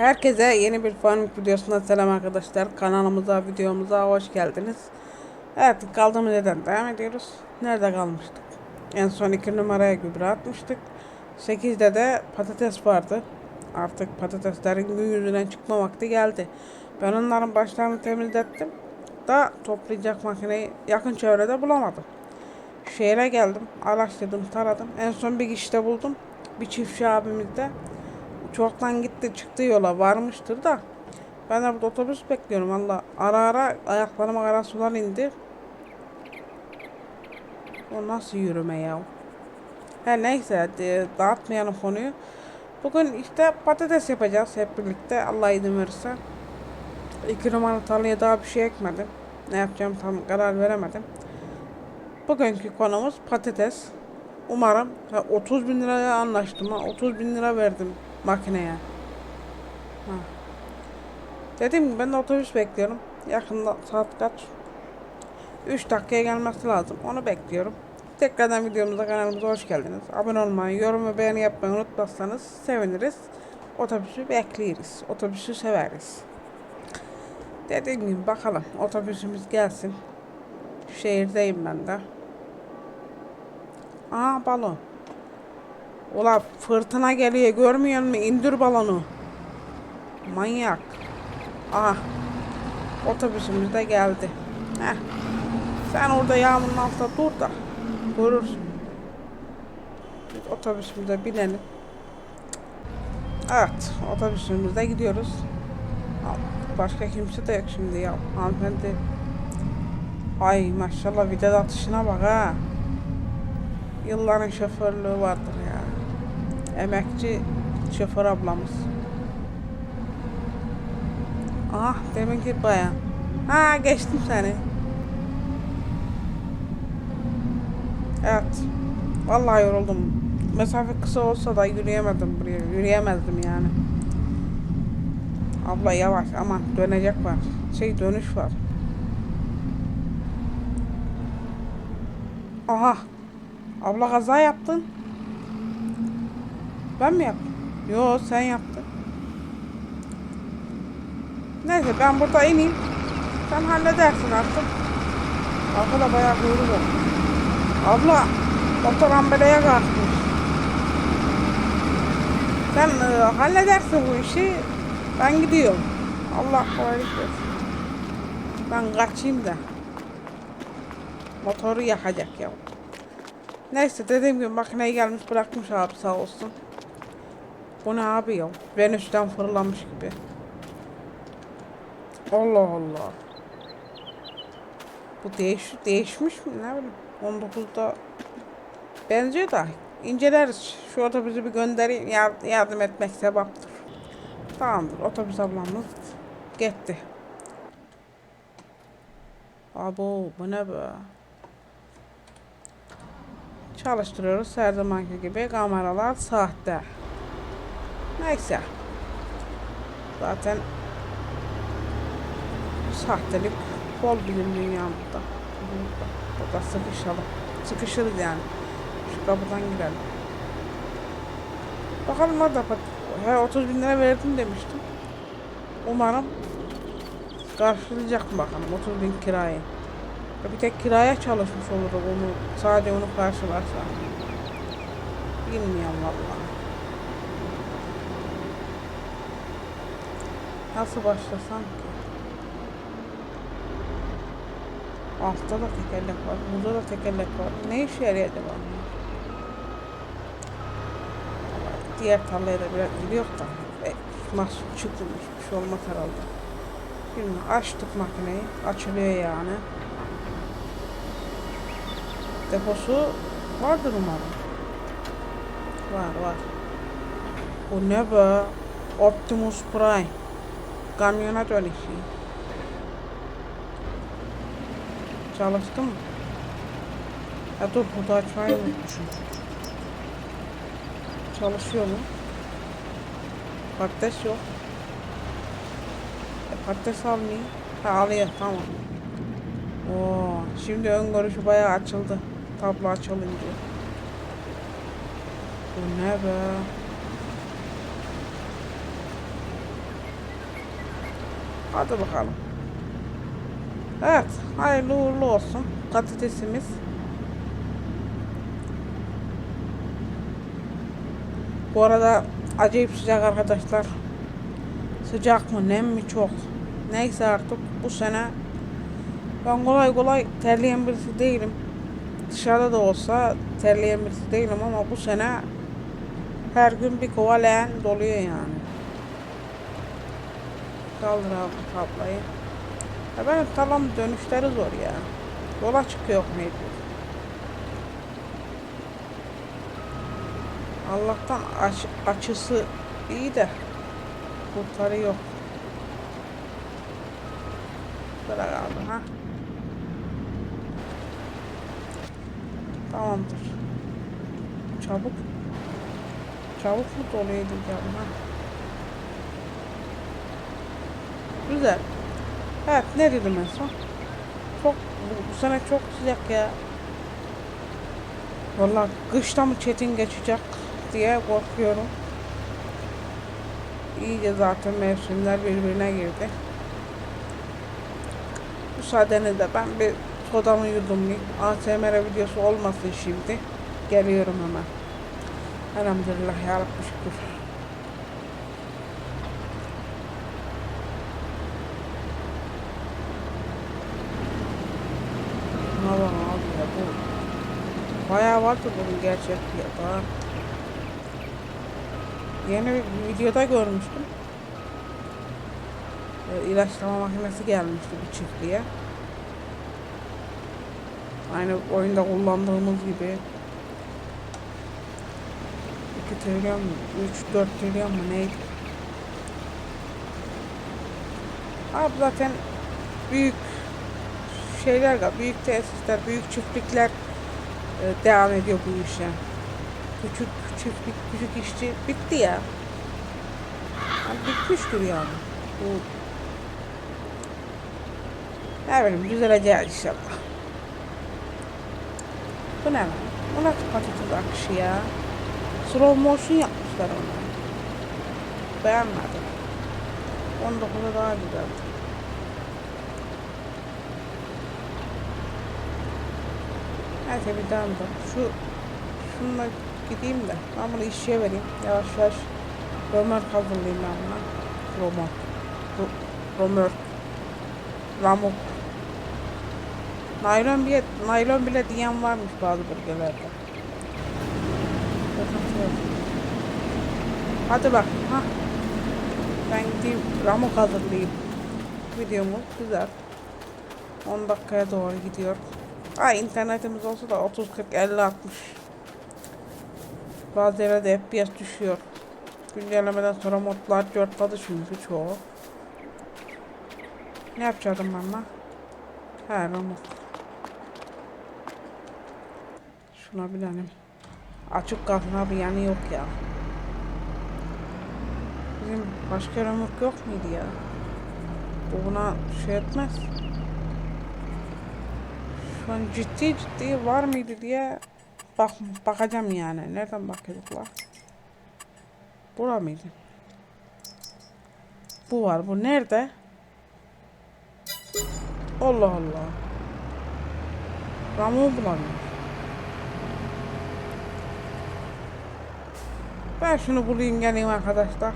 Herkese yeni bir farming videosundan selam arkadaşlar. Kanalımıza, videomuza hoş geldiniz. Evet, kaldığımız yerden devam ediyoruz. Nerede kalmıştık? En son 2 numaraya gübre atmıştık. 8'de de patates vardı. Artık patateslerin gün yüzünden çıkma vakti geldi. Ben onların başlarını temizlettim. Da toplayacak makineyi yakın çevrede bulamadım. Şehre geldim, araştırdım, taradım. En son bir kişide buldum. Bir çiftçi abimizde. Çoktan gitti çıktı yola varmıştır da. Ben de burada otobüs bekliyorum valla. Ara ara ayaklarıma kara sular indi. O nasıl yürüme ya? Her neyse dağıtmayalım konuyu. Bugün işte patates yapacağız hep birlikte Allah izin verirse. İki numaralı tarlaya daha bir şey ekmedim. Ne yapacağım tam karar veremedim. Bugünkü konumuz patates. Umarım ha, 30 bin liraya anlaştım ha. 30 bin lira verdim makineye. Ha. Dediğim gibi ben de otobüs bekliyorum. Yakında saat kaç? 3 dakikaya gelmesi lazım. Onu bekliyorum. Tekrardan videomuza kanalımıza hoş geldiniz. Abone olmayı, yorum ve beğeni yapmayı unutmazsanız seviniriz. Otobüsü bekleriz. Otobüsü severiz. Dediğim gibi bakalım otobüsümüz gelsin. Şehirdeyim ben de. Aa balon. Ula fırtına geliyor görmüyor musun? İndir balonu. Manyak. Aha. Otobüsümüz de geldi. Heh. Sen orada yağmurun altında dur da görürsün. Biz otobüsümüze binelim. Evet, otobüsümüzde gidiyoruz. Başka kimse de yok şimdi ya. Hanımefendi. Ay maşallah vites atışına bak ha. Yılların şoförlüğü vardır. Emekçi şoför ablamız. Ah deminki bayan. Ha geçtim seni. Evet. Vallahi yoruldum. Mesafe kısa olsa da yürüyemedim buraya. Yürüyemezdim yani. Abla yavaş aman dönecek var. Şey dönüş var. Aha. Abla kaza yaptın. Ben mi yaptım? Yo sen yaptın. Neyse ben burada ineyim. Sen halledersin artık. Abla bayağı kuyruğu var. Abla motor ambeleye kalkmış. Sen e, halledersin bu işi. Ben gidiyorum. Allah kolaylık versin. Ben kaçayım da. Motoru yakacak ya. Neyse dediğim gibi makineyi gelmiş bırakmış abi sağ olsun. Bu ne abi ya? Venüs'ten fırlamış gibi. Allah Allah. Bu değiş değişmiş mi ne bileyim. 19'da benziyor da inceleriz. Şu otobüsü bir göndereyim yar- yardım etmek sevaptır. Tamamdır otobüs ablamız gitti. Abo bu ne be? Çalıştırıyoruz her zamanki gibi kameralar sahte. Neyse. Zaten sahtelik bol bilim dünyamızda. Burada sıkışalım. Sıkışırız yani. Şu kapıdan girelim. Bakalım orada He 30 bin lira verdim demiştim. Umarım karşılayacak mı bakalım 30 bin kirayı. Bir tek kiraya çalışmış olurdu onu sadece onu karşılarsa. Bilmiyorum vallahi. Nasıl başlasam ki? Altta da tekerlek var, burada da tekerlek var. Ne işe onlar? Vallahi Diğer tarlaya da biraz gidiyor da. E, mahsul çıkılmış bir şey olmaz herhalde. Bilmiyorum. Açtık makineyi. Açılıyor yani. Deposu vardır umarım. Var var. Bu ne be? Optimus Prime. Kamyona dönüşüyor. Çalıştı mı? Ya dur burada açmayı unutmuşum. Çalışıyor mu? Patates yok. E, patates almayayım. Ha alıyor tamam. Oo, şimdi ön görüşü bayağı açıldı. Tablo açılınca. Bu ne be? Hadi bakalım. Evet, hayırlı uğurlu olsun patatesimiz. Bu arada acayip sıcak arkadaşlar. Sıcak mı, nem mi çok. Neyse artık bu sene ben kolay kolay terleyen birisi değilim. Dışarıda da olsa terleyen birisi değilim ama bu sene her gün bir kova leğen doluyor yani. Kaldır abi tablayı. Ya benim talam dönüşleri zor ya. Yola çıkıyor mecbur. Allah'tan aç, açısı iyi de kurtarıyor. Bırak abi ha. Tamamdır. Çabuk. Çabuk mu doluyor diyeceğim ha. Güzel. Evet ne dedim en son? Çok bu, bu sene çok sıcak ya. Vallahi kışta mı çetin geçecek diye korkuyorum. İyice zaten mevsimler birbirine girdi. Müsaadenizle ben bir sodamı yudumlayayım. ASMR videosu olmasın şimdi. Geliyorum hemen. Elhamdülillah ya şükür. Ne var abi ya bu. Bayağı vardı bunun gerçek fiyatı. Yeni bir videoda görmüştüm. Ee, ilaçlama makinesi gelmişti bir çiftliğe. Aynı oyunda kullandığımız gibi. 2 trilyon, 3-4 trilyon mu neydi? Abi zaten büyük şeyler, büyük tesisler, büyük çiftlikler e, devam ediyor bu işe. Küçük çiftlik, küçük işçi bitti ya. Yani bitmiştir yani. Bu bileyim düzeleceğiz inşallah. Bu ne lan? Bu nasıl patates akışı ya? Slow motion yapmışlar onu. Beğenmedim. 19'a daha güzeldi. Neyse bir daha da. Şu şununla gideyim de ben bunu işçiye vereyim. Yavaş yavaş römork hazırlayayım ben buna. Römork. Ro- Römork. Ramuk. Naylon bile, naylon bile diyen varmış bazı bölgelerde. Hadi bak. Ha. Ben gideyim ramuk hazırlayayım. Videomuz güzel. 10 dakikaya doğru gidiyor. Ay internetimiz olsa da 30 40 50 60. Bazı yerlerde FPS düşüyor. Güncellemeden sonra modlar cortladı çünkü çoğu. Ne yapacaktım ben lan? He Ramuk. Şuna bilelim. Açık kalsın abi yani yok ya. Bizim başka Ramuk yok muydu ya? Bu buna şey etmez. An ciddi ciddi var mıydı diye bak bakacağım yani. Nereden bakıyorduk la? Bura mıydı? Bu var. Bu nerede? Allah Allah. Ramu bulamıyorum. Ben şunu bulayım geleyim arkadaşlar.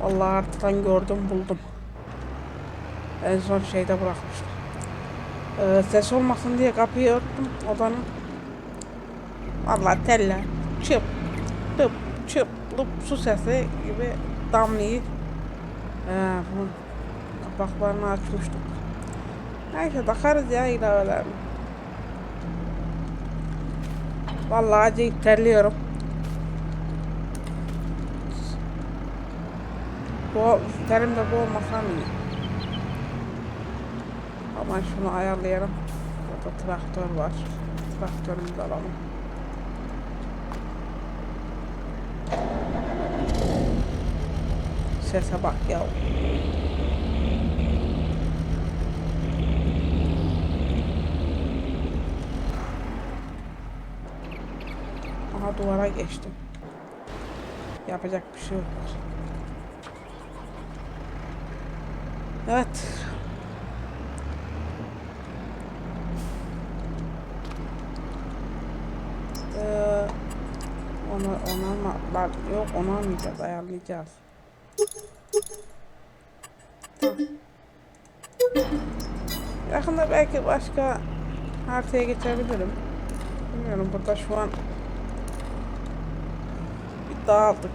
Vallahi artıktan gördüm buldum. En son şeyde bırakmıştım. Ee, ses olmasın diye kapıyı örttüm odanın. Vallahi teller çıp tıp çıp lıp su sesi gibi damlayı. Ee, kapaklarını açmıştık. Neyse bakarız ya ilavelerine. Vallahi acayip terliyorum. Bu terim de bu olmasam iyi. Ama şunu ayarlayalım. Burada traktör var. Traktörümüzü alalım. Sese bak ya. Aha duvara geçtim. Yapacak bir şey yok. Evet. Ee, onu ona mı? Bak yok onu almayacağız, ayarlayacağız. Tamam. Yakında belki başka haritaya geçebilirim. Bilmiyorum burada şu an bir dağıldık.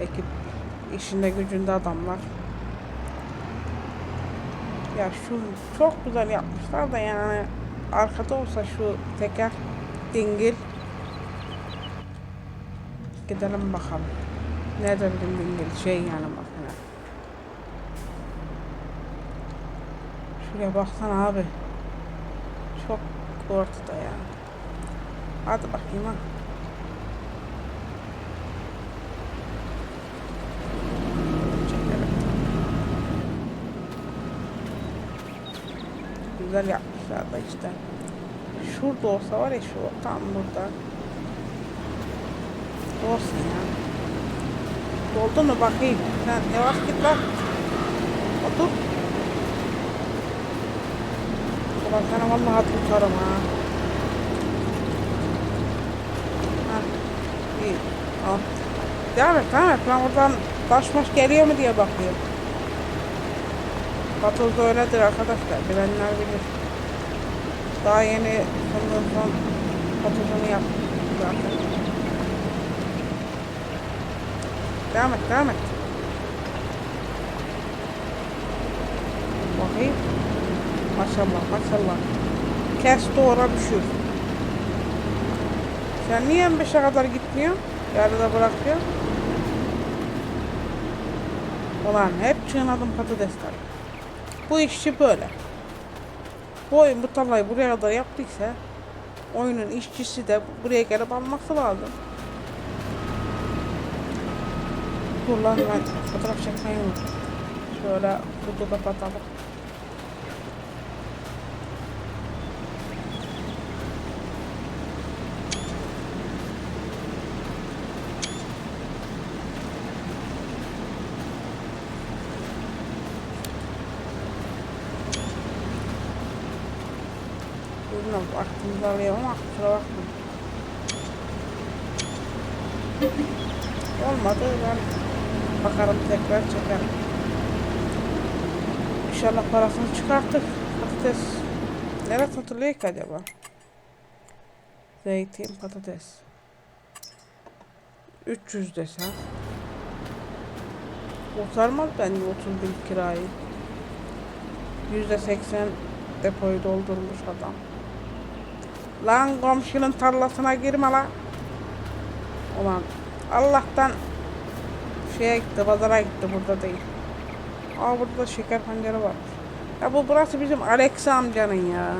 Ekip işinde gücünde adamlar. Ya şu çok güzel yapmışlar da yani arkada olsa şu teker dingil gidelim bakalım. Nerede bizim dingil şey yani makine. Şuraya baksana abi. Çok ortada ya. Hadi bakayım ha. Güzel yapmışlar da işte. Şurada olsa var ya şu tam burada. Olsun ya. Doldu mu bakayım. Sen yavaş git lan. Otur. Ulan sana vallahi tutarım ha. Ha. İyi. Al. Devam et, devam et. Ben oradan taş maş geliyor mu diye bakıyorum. Patoz da öyledir arkadaşlar. Bilenler bilir. Daha yeni son patozunu yaptım zaten. Devam et, devam et. Bakayım. Maşallah, maşallah. Kes doğra düşür. Sen niye 15'e kadar gitmiyorsun? Yarıda bırakıyor. Ulan hep çiğnadım patatesler. Bu işçi böyle. Bu oyun bu tarlayı buraya kadar yaptıysa oyunun işçisi de buraya gelip alması lazım. Dur lan ben fotoğraf çekmeyi unuttum. Şöyle kutu kapatalım. Bilmiyorum vaktimizi alıyor ama kusura bakmayın. Olmadı ben bakarım tekrar çekerim. İnşallah parasını çıkarttık. Patates. Nereye satılıyor ki acaba? Zeytin, patates. 300 desem. Kurtarmaz bence 30 bin kirayı. %80 depoyu doldurmuş adam. Lan komşunun tarlasına girme lan. Ulan Allah'tan şeye gitti, pazara gitti burada değil. Aa burada da şeker pancarı var. Ya bu burası bizim Alex amcanın ya.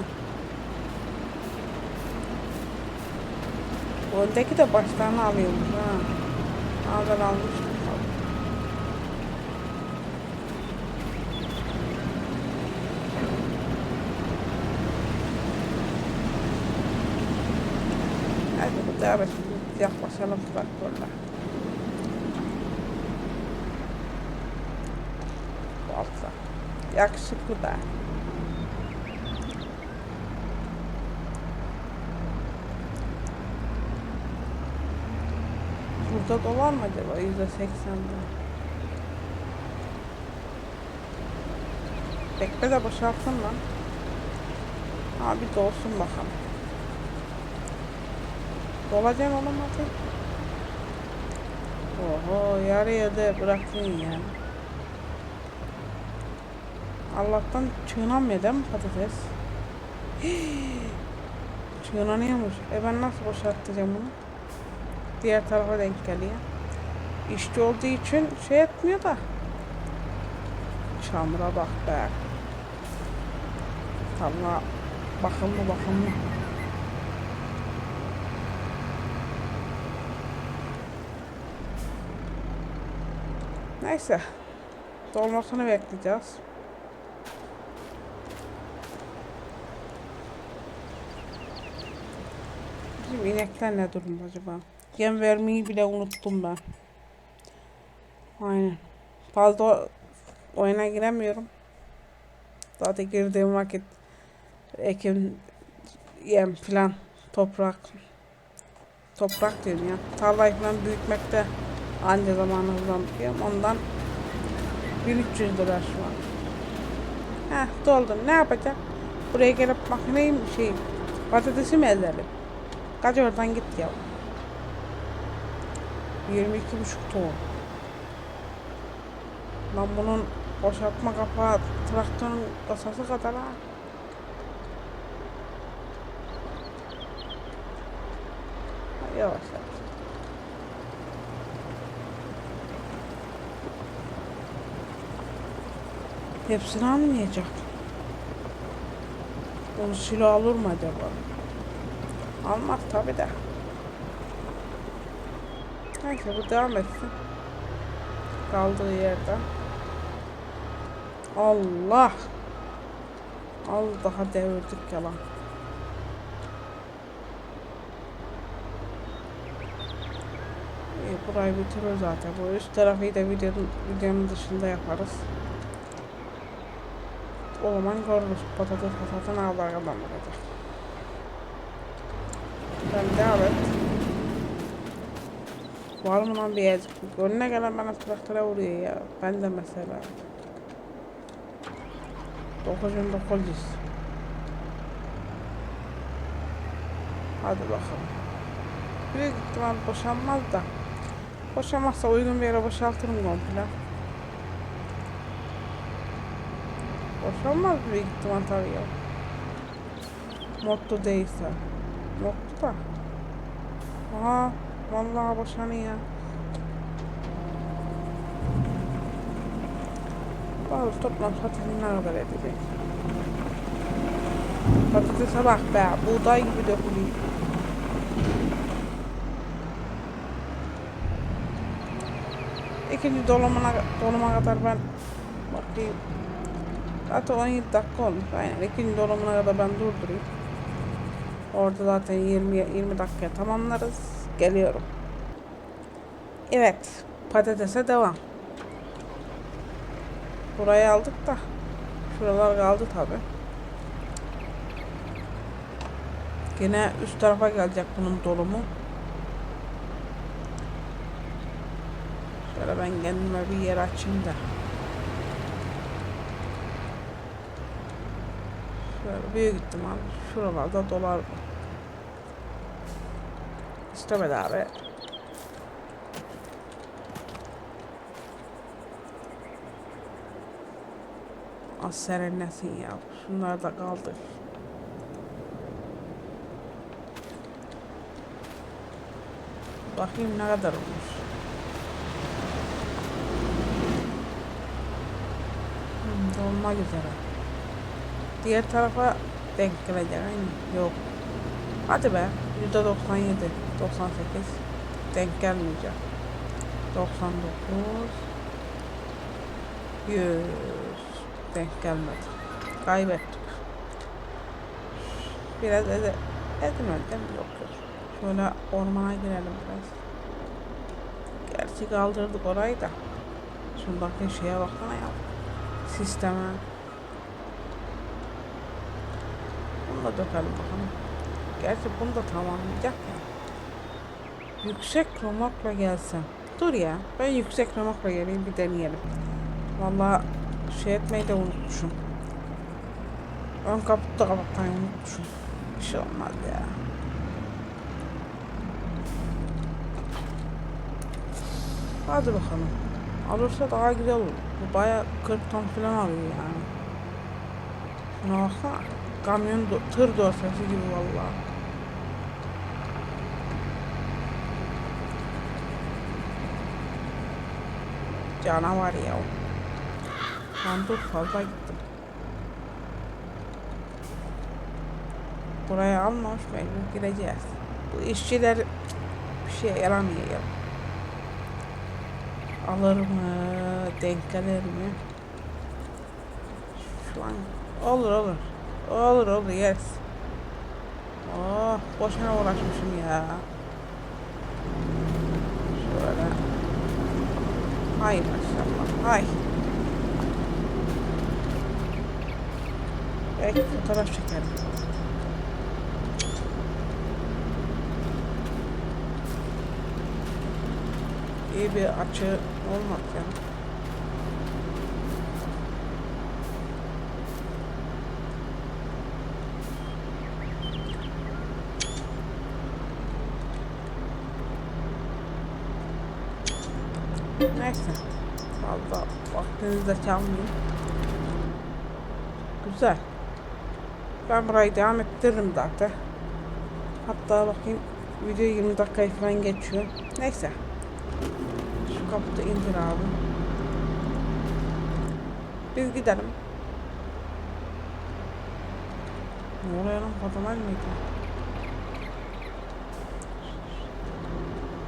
Bu öndeki de başlarını alıyormuş ha. Ben almıştım. Hadi bu et. Yaklaşalım traktörle. Yakışıklı be. Burada dolar mı acaba? Yüzde seksende. Bekle de boşaltsın lan. Abi dolsun bakalım. Dolacan olamadı. Oho yarıya da bıraktın ya. Allah'tan mi patates? Çiğnanıyormuş. E ben nasıl boşaltacağım bunu? Diğer tarafa denk geliyor. İşçi olduğu için şey etmiyor da. Çamura bak be. Tarla bakımlı bakımlı. Neyse. Dolmasını bekleyeceğiz. Bizim inekler ne durumda acaba? Yem vermeyi bile unuttum ben. Aynen. Fazla oyuna giremiyorum. Zaten girdiğim vakit ekim yem filan toprak toprak diyorum ya. Tarlayı falan büyütmekte anca zamanı hızlandırıyorum. Ondan 1300 lira şu an. Heh doldu. Ne yapacak? Buraya gelip makineyi şey patatesi mi ezelim? Kaç oradan git ya. 22 buçuk ton. Lan bunun boşaltma kapağı traktörün kasası kadar ha. Yavaş yavaş. Hepsini almayacak. Onu silo alır mı acaba? Almaz tabi de. Neyse bu devam etsin. Kaldığı yerden. Allah. Al daha devirdik yalan. İyi, burayı bitirir zaten. Bu üst tarafı da videonun, videonun dışında yaparız. O zaman görürüz. Patates ne kadar kadar bakacak. Sen devam et. Var mı lan bir yer? Önüne gelen bana traktöre vuruyor ya. Ben de mesela. 9900. Hadi bakalım. Büyük ihtimal boşanmaz da. Boşanmazsa uygun bir yere boşaltırım komple. Boşanmaz büyük ihtimal tabii ya. Motto değilse. Motto da. Aha. Vallahi boşanıyor. Bakalım toplam patates ne kadar edecek. Patatese bak be. Buğday gibi dökülüyor. İkinci dolumuna, doluma kadar ben bakayım. Zaten 17 dakika olmuş. Aynen. İkinci dolumuna kadar ben durdurayım. Orada zaten 20 20 dakika tamamlarız. Geliyorum. Evet. Patatese devam. Burayı aldık da. Şuralar kaldı tabi. Yine üst tarafa gelecek bunun dolumu. Şöyle ben kendime bir yer açayım da. Şöyle büyük ihtimal şuralarda dolar bu. İstemedi abi. Az serinlesin ya. Şunlar da kaldı. Bakayım ne kadar olmuş. Hmm, dolmak üzere. Diğer tarafa denk gelecek aynı. Yok. Hadi be. Yüzde 97, 98. Denk gelmeyecek. 99. 100. Denk gelmedi. Kaybettik. Biraz ede edemedim. Yok yok. Şöyle ormana girelim biraz. Gerçi kaldırdık orayı da. Şundaki şeye baksana ya. Sisteme. Bunu da dökelim bakalım. Gerçi bunu da tamamlayacak ya. Yüksek romakla gelsem. Dur ya. Ben yüksek romakla geleyim bir deneyelim. Vallahi şey etmeyi de unutmuşum. Ön kaputu da kapatmayı unutmuşum. Bir şey olmaz ya. Hadi bakalım. Alırsa daha güzel olur. Bu baya 40 ton falan alıyor yani. Şuna baksana. Kamyon, do- tır dorsesi gibi vallahi. Canavar ya. Lan dur fazla gittim. Buraya almamış mecbur gireceğiz. Bu işçiler bir şey yaramıyor ya. Alır mı? Denk gelir mi? Şu an olur olur. Olur olur yes. Oh boşuna uğraşmışım ya. Şöyle. Hay maşallah. Hay. Belki fotoğraf çekerim. İyi bir açı olmak yani. Neyse. Fazla de çalmayayım. Güzel. Ben burayı devam ettiririm zaten. Hatta bakayım video 20 dakikayı falan geçiyor. Neyse. Şu kapıda indir abi. Biz gidelim. Ne oluyor lan? Patamal mıydı?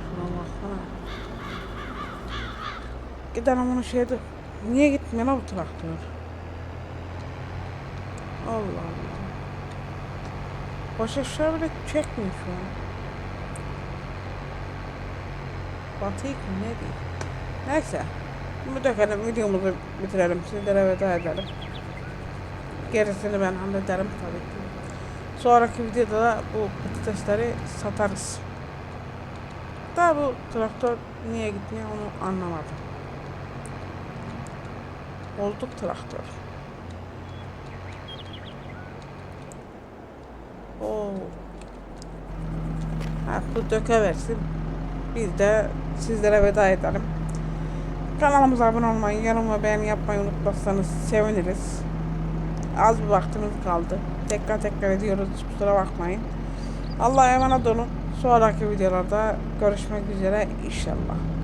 Şuna baksana. Gidelim onu şeyde. Niye gitmiyor bu traktör? Allah Allah. Baş aşağı bile çekmiyor şu an. Batıyı ki ne diyeyim. Neyse. Bunu dökelim videomuzu bitirelim. Sizlere veda edelim. Gerisini ben hallederim tabii ki. Sonraki videoda da bu patatesleri satarız. Daha bu traktör niye gitmiyor onu anlamadım. Olduk traktör. Oo. Ha, bu dökeversin. Biz de sizlere veda edelim. Kanalımıza abone olmayı, yorum ve beğeni yapmayı unutmazsanız seviniriz. Az bir vaktimiz kaldı. Tekrar tekrar ediyoruz. Kusura bakmayın. Allah'a emanet olun. Sonraki videolarda görüşmek üzere inşallah.